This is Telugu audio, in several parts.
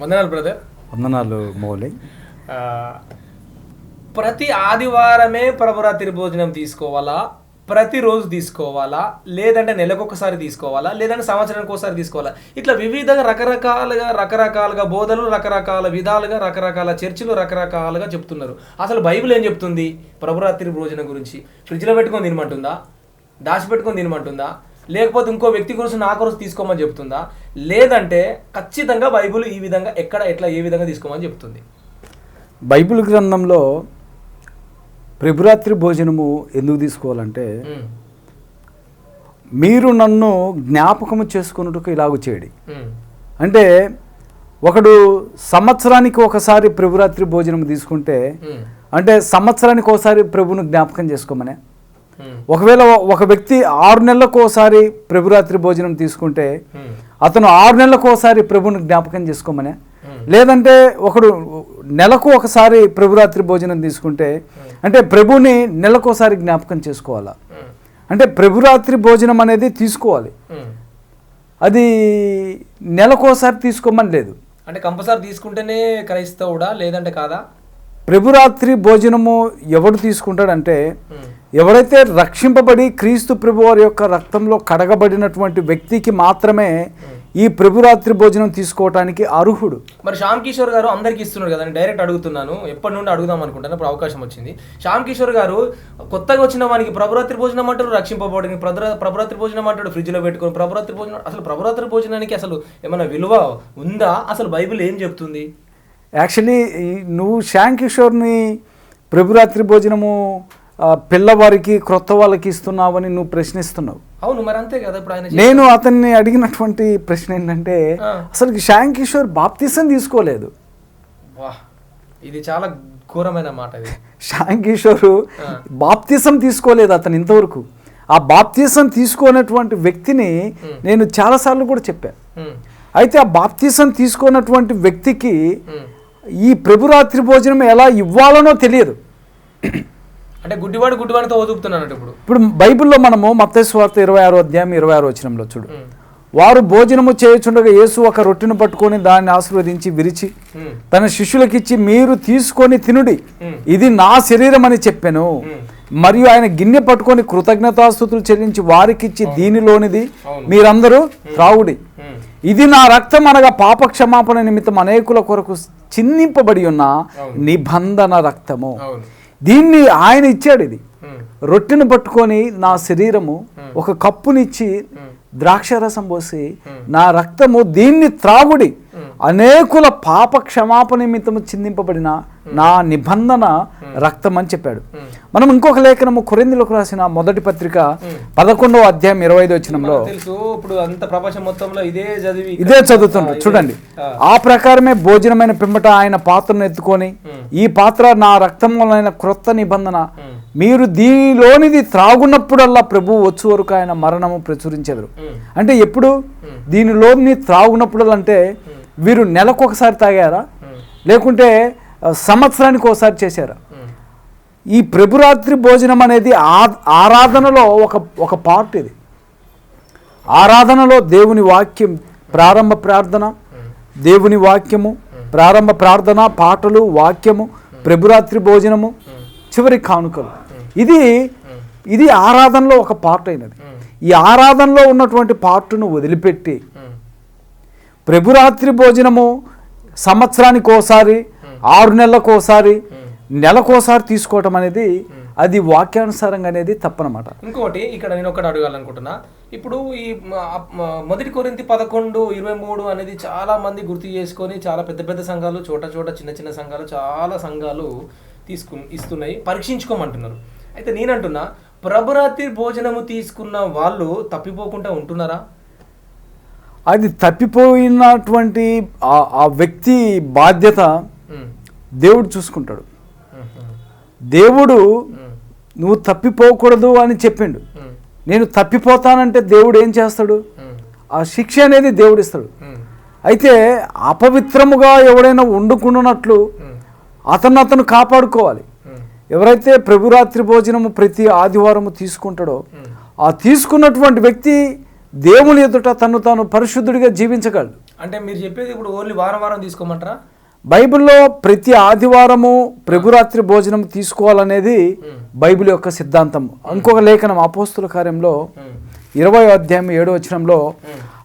వందనాలు బ్రదర్ వందనాలు మౌలి. ప్రతి ఆదివారమే ప్రభురాత్రి భోజనం తీసుకోవాలా? ప్రతిరోజు తీసుకోవాలా? లేదంటే నెలకొకసారి తీసుకోవాలా? లేదంటే సంవత్సరానికి ఒకసారి తీసుకోవాలా? ఇట్లా వివిధంగా రకరకాలుగా రకరకాలుగా బోధనలు రకరకాల విధాలుగా రకరకాల చర్చిలు రకరకాలుగా చెప్తున్నారు. అసలు బైబిల్ ఏం చెప్తుంది? ప్రభురాత్రి భోజనం గురించి. ఫ్రిడ్జ్లో పెట్టుకొని తినమంటుందా? దాచిపెట్టుకొని తినమంటుందా? లేకపోతే ఇంకో వ్యక్తి గురించి నా కొరకు తీసుకోమని చెప్తుందా? లేదంటే ఖచ్చితంగా బైబిల్ ఈ విధంగా ఎక్కడ ఎట్లా ఏ విధంగా తీసుకోమని చెప్తుంది? బైబిల్ గ్రంథంలో ప్రభురాత్రి భోజనము ఎందుకు తీసుకోవాలంటే మీరు నన్ను జ్ఞాపకము చేసుకున్నట్టుకు ఇలాగ చేయడి. అంటే ఒకడు సంవత్సరానికి ఒకసారి ప్రభురాత్రి భోజనం తీసుకుంటే అంటే సంవత్సరానికి ఒకసారి ప్రభును జ్ఞాపకం చేసుకోమనే? ఒకవేళ ఒక వ్యక్తి ఆరు నెలలకు ఒకసారి ప్రభురాత్రి భోజనం తీసుకుంటే అతను ఆరు నెలలకు ఒకసారి ప్రభుని జ్ఞాపకం చేసుకోమనే. లేదంటే ఒకడు నెలకు ఒకసారి ప్రభురాత్రి భోజనం తీసుకుంటే అంటే ప్రభుని నెలకోసారి జ్ఞాపకం చేసుకోవాలా? అంటే ప్రభురాత్రి భోజనం అనేది తీసుకోవాలి. అది నెలకోసారి తీసుకోమని లేదు. అంటే కంపల్సరీ తీసుకుంటేనే క్రైస్తవుడా? లేదంటే కాదా? ప్రభురాత్రి భోజనము ఎవడు తీసుకుంటాడంటే ఉమ్, ఎవరైతే రక్షింపబడి క్రీస్తు ప్రభు వారి యొక్క రక్తంలో కడగబడినటువంటి వ్యక్తికి మాత్రమే ఈ ప్రభురాత్రి భోజనం తీసుకోవటానికి అర్హుడు. మరి శ్యామ్ కిషోర్ గారు అందరికి ఇస్తున్నారు కదా నేను డైరెక్ట్ అడుగుతున్నాను. ఎప్పటి నుండి అడుగుదాం అనుకుంటాను ఇప్పుడు అవకాశం వచ్చింది. శ్యామ్ కిషోర్ గారు కొత్తగా వచ్చిన వానికి ప్రభురాత్రి భోజనం అంటారు రక్షింపబడి ప్రభురాత్రి భోజనం అంటాడు ఫ్రిడ్జ్లో పెట్టుకొని ప్రభురాత్రి భోజనం అసలు ప్రభురాత్రి భోజనానికి అసలు ఏమైనా విలువ ఉందా? అసలు బైబిల్ ఏం చెప్తుంది? యాక్చువల్లీ నువ్వు శ్యామ్ కిషోర్ని ప్రభురాత్రి భోజనము పిల్లవారికి క్రొత్త వాళ్ళకి ఇస్తున్నావని నువ్వు ప్రశ్నిస్తున్నావు. అవును మరి అంతే కదా ఇప్పుడు ఆయన నేను అతన్ని అడిగినటువంటి ప్రశ్న ఏంటంటే. అసలు శ్యామ్ కిషోర్ బాప్తిసం తీసుకోలేదు. ఇది చాలా ఘోరమైన మాట ఇది. శ్యామ్ కిషోర్. బాప్తిసం తీసుకోలేదు అతను ఇంతవరకు. ఆ బాప్తిసం తీసుకోనటువంటి వ్యక్తిని నేను చాలాసార్లు కూడా చెప్పాను అయితే ఆ బాప్తిసం తీసుకోనటువంటి వ్యక్తికి. ఈ ప్రభురాత్రి భోజనం ఎలా ఇవ్వాలనో తెలియదు. అంటే గుడ్డివాడు గుడ్డివాడితో వదుపుతున్నాడు ఇప్పుడు. ఇప్పుడు బైబిల్లో మనము మత్తస్వార్త ఇరవై ఆరో అధ్యాయం ఇరవై ఆరో వచనంలో చూడు. వారు భోజనము చేయుచుండగా యేసు ఒక రొట్టెను పట్టుకొని దాన్ని ఆశీర్వదించి విరిచి తన శిష్యులకిచ్చి మీరు తీసుకొని తినుడి. ఇది నా శరీరం అని చెప్పాను. మరియు ఆయన గిన్నె పట్టుకొని కృతజ్ఞతాస్థుతులు చెల్లించి వారికిచ్చి దీనిలోనిది. మీరందరూ త్రావుడి ఇది నా రక్తం అనగా పాప క్షమాపణ నిమిత్తం అనేకుల కొరకు చిందింపబడి ఉన్న. నిబంధన రక్తము. దీన్ని ఆయన ఇచ్చాడు ఇది. రొట్టెను పట్టుకొని నా శరీరము ఒక కప్పునిచ్చి ద్రాక్షరసం పోసి నా రక్తము దీన్ని త్రాగుడి. అనేకుల పాప క్షమాపణ నిమిత్తము చిందింపబడిన నా నిబంధన రక్తం అని చెప్పాడు. మనం ఇంకొక లేఖనము కొరిందులకు రాసిన మొదటి పత్రిక పదకొండవ అధ్యాయం ఇరవై ఐదు వచ్చినంలో ఇప్పుడు అంత ప్రపంచం మొత్తంలో ఇదే చదివి ఇదే చదువుతుండ్రు. చూడండి. ఆ. ప్రకారమే భోజనమైన పిమ్మట ఆయన పాత్రను ఎత్తుకొని ఈ పాత్ర నా రక్తం వలన క్రొత్త నిబంధన. మీరు దీనిలోనిది త్రాగున్నప్పుడల్లా ప్రభు వచ్చు వరకు ఆయన మరణము ప్రచురించెదరు. అంటే ఎప్పుడు? దీనిలోని త్రాగున్నప్పుడల్లా అంటే వీరు నెలకు ఒకసారి తాగారా? లేకుంటే సంవత్సరానికి ఒకసారి చేశారా? ఈ ప్రభురాత్రి భోజనం అనేది ఆ- ఆరాధనలో ఒక ఒక పార్ట్ ఇది. ఆరాధనలో దేవుని వాక్యం ప్రారంభ ప్రార్థన దేవుని వాక్యము ప్రారంభ ప్రార్థన పాటలు వాక్యము ప్రభురాత్రి భోజనము చివరి కానుకలు. ఇది ఇది ఆరాధనలో ఒక పార్ట్ అయినది. ఈ ఆరాధనలో ఉన్నటువంటి పార్టును వదిలిపెట్టి ప్రభురాత్రి భోజనము సంవత్సరానికి ఒకసారి ఆరు నెలలకు ఒకసారి నెలకోసారి తీసుకోవటం అనేది అది వాక్యానుసారంగా అనేది తప్పనమాట. ఇంకోటి ఇక్కడ నేను ఒకటి అడగాలనుకుంటున్నా. ఇప్పుడు ఈ మొదటి కొరింతి పదకొండు ఇరవై మూడు అనేది చాలా మంది గుర్తు చేసుకొని చాలా పెద్ద పెద్ద సంఘాలు చోట చోట చిన్న చిన్న సంఘాలు చాలా సంఘాలు తీసుకు ఇస్తున్నాయి పరీక్షించుకోమంటున్నారు. అయితే నేనంటున్నా ప్రభురాత్రి భోజనము తీసుకున్న వాళ్ళు తప్పిపోకుండా ఉంటున్నారా? అది తప్పిపోయినటువంటి ఆ- వ్యక్తి బాధ్యత దేవుడు చూసుకుంటాడు. దేవుడు నువ్వు తప్పిపోకూడదు అని చెప్పిండు. నేను తప్పిపోతానంటే దేవుడు ఏం చేస్తాడు? ఆ శిక్ష అనేది దేవుడు ఇస్తాడు. ఉమ్, అయితే అపవిత్రముగా ఎవడైనా వండుకున్నట్లు అతను అతను కాపాడుకోవాలి. ఎవరైతే ప్రభురాత్రి భోజనము ప్రతి ఆదివారము తీసుకుంటాడో. ఆ తీసుకున్నటువంటి వ్యక్తి దేవుని ఎదుట తను తాను పరిశుద్ధుడిగా జీవించగలడు. అంటే మీరు చెప్పేది ఇప్పుడు ఓన్లీ వారం వారం తీసుకోమంటారా? బైబిల్లో ప్రతి ఆదివారము ప్రభురాత్రి భోజనం తీసుకోవాలనేది బైబిల్ యొక్క సిద్ధాంతం ఇంకొక లేఖనం అపోస్తుల కార్యంలో ఇరవై అధ్యాయం ఏడో వచనంలో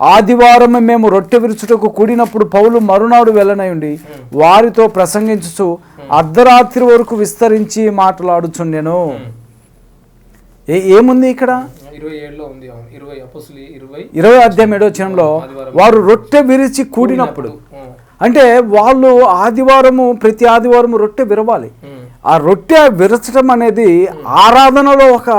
ఆదివారం మేము రొట్టె విరుచుటకు కూడినప్పుడు పౌలు మరునాడు వెళ్ళనయుండి వారితో ప్రసంగించుచు అర్ధరాత్రి వరకు విస్తరించి మాట్లాడుచుండెను. ఏ ఏముంది ఇక్కడ? ఇరవై అధ్యాయం ఏడో వచనంలో వారు రొట్టె విరిచి కూడినప్పుడు. అంటే వాళ్ళు ఆదివారము ప్రతి ఆదివారము రొట్టె విరవాలి. ఆ రొట్టె విరచడం అనేది ఆరాధనలో ఒక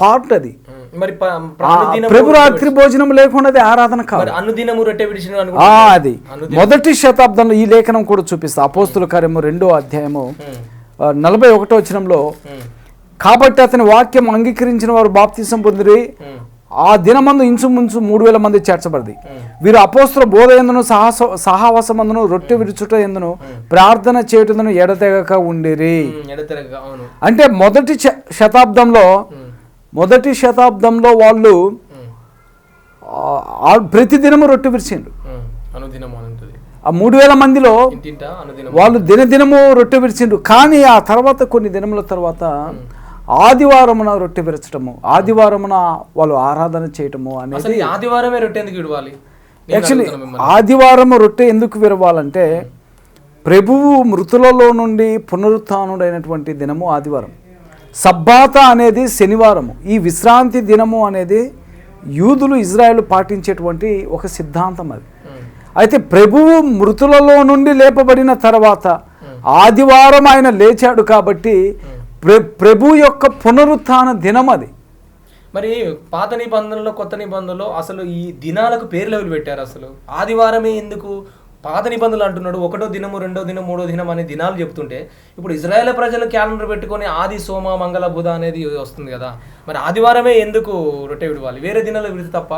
పార్ట్ అది. మరి ప- ప్ర- ఆ అనుదినము ప్రభురాత్రి భోజనం లేకుండా అది ఆరాధన కాదు. అనుదినము రొట్టె విడిచిన అది. మొదటి శతాబ్దంలో ఈ లేఖనం కూడా చూపిస్తా. అపోస్తుల కార్యము రెండో అధ్యాయము నలభై ఒకటో వచనంలో కాబట్టి అతని వాక్యం అంగీకరించిన వారు బాప్తిసం పొందిరి. ఆ దినమందు ఇంచుమించు మూడు వేల మంది చేర్చబడింది. వీరు అపోస్తుల బోధ ఎందును సాహస సహావాసమందును రొట్టె విరుచుట ఎందును ప్రార్థన చేయుటందును ఎడతెగక ఉండిరి. అంటే మొదటి శతాబ్దంలో మొదటి శతాబ్దంలో వాళ్ళు ఉమ్, ఆ- ఆ ప్రతి దినము రొట్టె విరిచిండ్రు. ఆ మూడు వేల మందిలో వాళ్ళు దినదినము రొట్టె విరిచిండ్రు. కానీ ఆ తర్వాత కొన్ని దినముల తర్వాత ఆదివారమున రొట్టె విరచటము ఆదివారమున వాళ్ళు ఆరాధన చేయటము అనేది ఆదివారమే రొట్టె ఎందుకు ఇడవాలి నేను యాక్చువల్లీ. ఆదివారము రొట్టె ఎందుకు విరవాలంటే ప్రభువు మృతులలో నుండి పునరుత్డైనటువంటి దినము ఆదివారం. సబ్బాత అనేది శనివారము. ఈ విశ్రాంతి దినము అనేది యూదులు ఇజ్రాయెల్ పాటించేటువంటి ఒక సిద్ధాంతం అది. అయితే ప్రభువు మృతులలో నుండి లేపబడిన తర్వాత ఆదివారం ఆయన లేచాడు కాబట్టి ప్ర ప్రభు యొక్క పునరుత్థాన దినం అది. మరి పాత నిబంధనలో కొత్త నిబంధనలో అసలు ఈ దినాలకు పేర్లు ఎవరు పెట్టారు అసలు? ఆదివారమే ఎందుకు పాత నిబంధనలు అంటున్నాడు? ఒకటో దినము రెండో దినం మూడో దినం అనే దినాలు చెప్తుంటే ఇప్పుడు ఇజ్రాయేల్ ప్రజలు క్యాలెండర్ పెట్టుకొని ఆది సోమ మంగళ బుధ అనేది వస్తుంది కదా. మరి ఆదివారమే ఎందుకు రొట్టె విడవాలి? వేరే దినాలు విడితే తప్ప?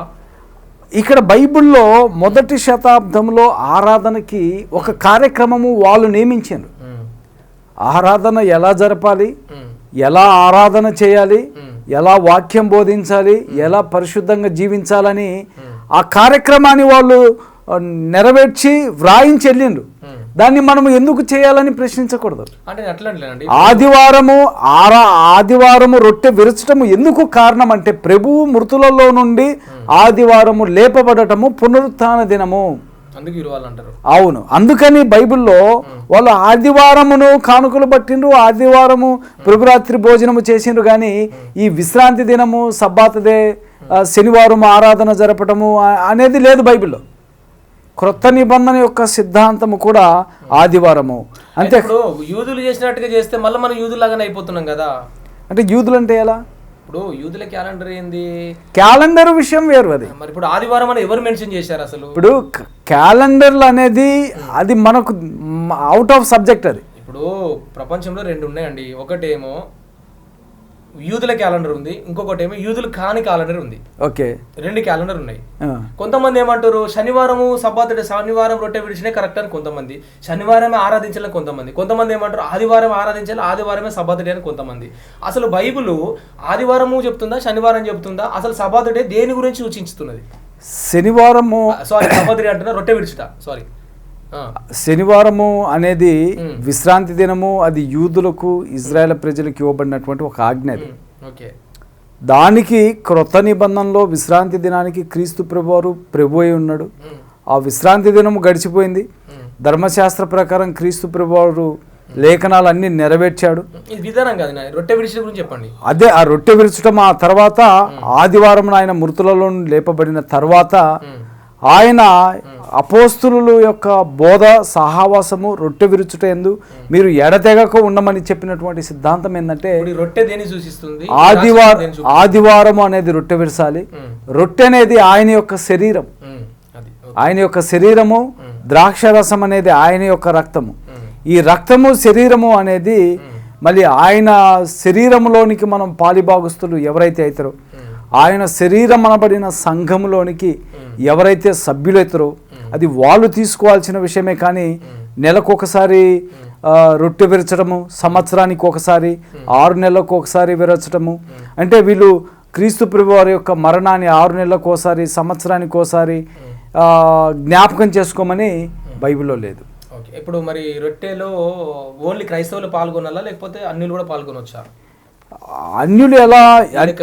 ఇక్కడ బైబిల్లో మొదటి శతాబ్దంలో ఆరాధనకి ఒక కార్యక్రమము వాళ్ళు నియమించారు. ఆరాధన ఎలా జరపాలి? ఎలా ఆరాధన చేయాలి? ఎలా వాక్యం బోధించాలి? ఎలా పరిశుద్ధంగా జీవించాలని ఆ కార్యక్రమాన్ని వాళ్ళు నెరవేర్చి వ్రాయించి వెళ్ళిండ్రు. దాన్ని మనం ఎందుకు చేయాలని ప్రశ్నించకూడదు. ఆదివారము ఆరా ఆదివారము రొట్టె విరచటము ఎందుకు కారణం అంటే ప్రభువు మృతులలో నుండి ఆదివారము లేపబడటము పునరుత్థాన దినము. అవును. అందుకని బైబిల్లో వాళ్ళు ఆదివారమును కానుకలు పట్టిండ్రు ఆదివారము ప్రభురాత్రి భోజనము చేసిండ్రు కానీ ఈ విశ్రాంతి దినము సబ్బాతదే శనివారం ఆరాధన జరపటము అనేది లేదు బైబిల్లో. క్రొత్త నిబంధన యొక్క సిద్ధాంతము కూడా ఆదివారము. అంతే. యూదులు చేసినట్టుగా చేస్తే మళ్ళీ మనం యూదులాగానే అయిపోతున్నాం కదా. అంటే యూదులు అంటే ఎలా? ఇప్పుడు యూదుల క్యాలెండర్ ఏంది? క్యాలెండర్ విషయం వేరు అది. మరి ఇప్పుడు ఆదివారం అని ఎవరు మెన్షన్ చేశారు అసలు? ఇప్పుడు క్యాలెండర్లు అనేది అది మనకు అవుట్ ఆఫ్ సబ్జెక్ట్ అది. ఇప్పుడు ప్రపంచంలో రెండు ఉన్నాయండి. ఒకటేమో యూదుల క్యాలెండర్ ఉంది. ఇంకొకటి ఏమో యూదులు కాని క్యాలెండర్ ఉంది. ఓకే. రెండు క్యాలెండర్ ఉన్నాయి. కొంతమంది ఏమంటారు శనివారము సబ్బాతుడే శనివారం రొట్టె విడిచినే కరెక్ట్ అని కొంతమంది. శనివారమే ఆరాధించాలని కొంతమంది. కొంతమంది ఏమంటారు ఆదివారం ఆరాధించాలి ఆదివారమే సబ్బాతుడే అని కొంతమంది. అసలు బైబిల్ ఆదివారము చెప్తుందా శనివారం చెప్తుందా? అసలు సబ్బాతుడే దేని గురించి సూచించుతున్నది? శనివారము సారీ సబ్బాతుడే అంటున్నా రొట్టె విడిచుట. సారీ శనివారము అనేది. విశ్రాంతి దినము అది యూదులకు ఇజ్రాయెల్ ప్రజలకు ఇవ్వబడినటువంటి ఒక ఆజ్ఞ అది. దానికి క్రొత్త నిబంధనలో విశ్రాంతి దినానికి క్రీస్తు ప్రభువారు ప్రభు అయి ఉన్నాడు. ఆ విశ్రాంతి దినము గడిచిపోయింది. ధర్మశాస్త్ర ప్రకారం క్రీస్తు ప్రభువారు లేఖనాలన్నీ నెరవేర్చాడు. రొట్టె గురించి చెప్పండి. అదే ఆ రొట్టె విరచడం ఆ తర్వాత ఆదివారం ఆయన మృతులలో లేపబడిన తర్వాత ఆయన అపోస్తులు యొక్క బోధ సహావాసము రొట్టె విరుచుట ఎందు మీరు ఎడతెగక ఉండమని చెప్పినటువంటి సిద్ధాంతం ఏంటంటే రొట్టె దేని సూచిస్తుంది? ఆదివారం ఆదివారం అనేది రొట్టె విరచాలి ఉమ్, రొట్టె అనేది ఆయన యొక్క శరీరం. ఆయన యొక్క శరీరము ద్రాక్షరసం అనేది ఆయన యొక్క రక్తము. ఈ రక్తము శరీరము అనేది మళ్ళీ ఆయన శరీరంలోనికి మనం పాలిభాగస్తులు ఎవరైతే అవుతారో ఆయన శరీరం అనబడిన సంఘములోనికి ఎవరైతే సభ్యులవుతారో అది వాళ్ళు తీసుకోవాల్సిన విషయమే కానీ నెలకొకసారి రొట్టె విరచడము సంవత్సరానికి ఒకసారి ఆరు నెలలకు ఒకసారి విరచడము. అంటే వీళ్ళు క్రీస్తు ప్రభు వారి యొక్క మరణాన్ని ఆరు నెలలకు ఒకసారి సంవత్సరానికి ఒకసారి జ్ఞాపకం చేసుకోమని బైబిల్లో లేదు. ఓకే. ఇప్పుడు మరి రొట్టెలో ఓన్లీ క్రైస్తవులు పాల్గొనాలా లేకపోతే అన్యులు కూడా పాల్గొనొచ్చా? అన్యులు ఎలా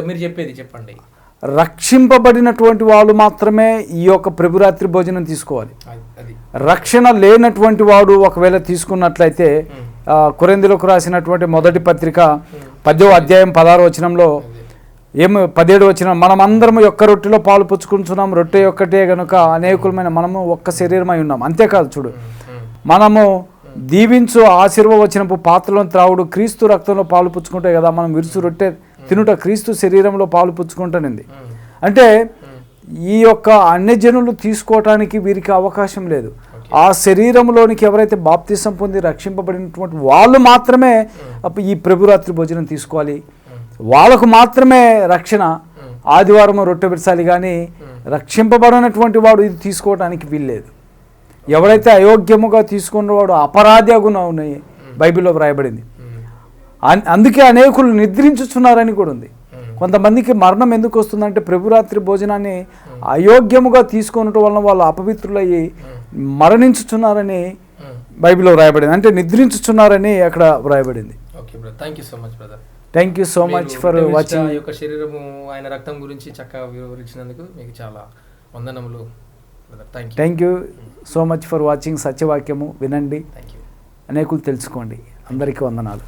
మీరు చెప్పేది చెప్పండి. రక్షింపబడినటువంటి వాళ్ళు మాత్రమే ఈ యొక్క ప్రభురాత్రి భోజనం తీసుకోవాలి. రక్షణ లేనటువంటి వాడు ఒకవేళ తీసుకున్నట్లయితే ఆ, కొరింథీలకు రాసినటువంటి మొదటి పత్రిక పదో అధ్యాయం పదహారు వచనంలో ఏమి పదిహేడు వచ్చిన మనమందరం ఒక్క రొట్టెలో పాలు పుచ్చుకుంటున్నాం రొట్టె ఒక్కటే గనుక అనేకులమైన మనము ఒక్క శరీరమై ఉన్నాం. అంతేకాదు చూడు. మనము దీవించు ఆశీర్వచనపు పాత్రలో త్రావుడు క్రీస్తు రక్తంలో పాలు పుచ్చుకుంటే కదా మనం విరుసు రొట్టె తినుట క్రీస్తు శరీరంలో పాలు పుచ్చుకుంటానింది. అంటే ఈ యొక్క అన్యజనులు తీసుకోవటానికి వీరికి అవకాశం లేదు. ఆ శరీరంలోనికి ఎవరైతే బాప్తిసం పొంది రక్షింపబడినటువంటి వాళ్ళు మాత్రమే ఈ ప్రభురాత్రి భోజనం తీసుకోవాలి. వాళ్ళకు మాత్రమే రక్షణ. ఆదివారం రొట్టె పెరచాలి కానీ రక్షింపబడినటువంటి వాడు ఇది తీసుకోవడానికి వీల్లేదు. ఎవరైతే అయోగ్యముగా తీసుకున్నవాడు అపరాధి అగున ఉన్నాయి బైబిల్లో వ్రాయబడింది. అందుకే అనేకులు నిద్రించుచున్నారని కూడా ఉంది. కొంతమందికి మరణం ఎందుకు వస్తుందంటే ప్రభురాత్రి భోజనాన్ని అయోగ్యముగా తీసుకొనటం వలన వాళ్ళు అపవిత్రులయ్యి మరణించుచున్నారని. బైబిల్లో వ్రాయబడింది. అంటే నిద్రించుచున్నారని అక్కడ వ్రాయబడింది. Thank you so much brother thank you so much for watching యొక్క శరీరము ఆయన రక్తం గురించి చక్కగా వివరించినందుకు మీకు చాలా వందనములు thank you so much for watching సత్యవాక్యము వినండి. అనేకులు తెలుసుకోండి. అందరికీ వందనాలు.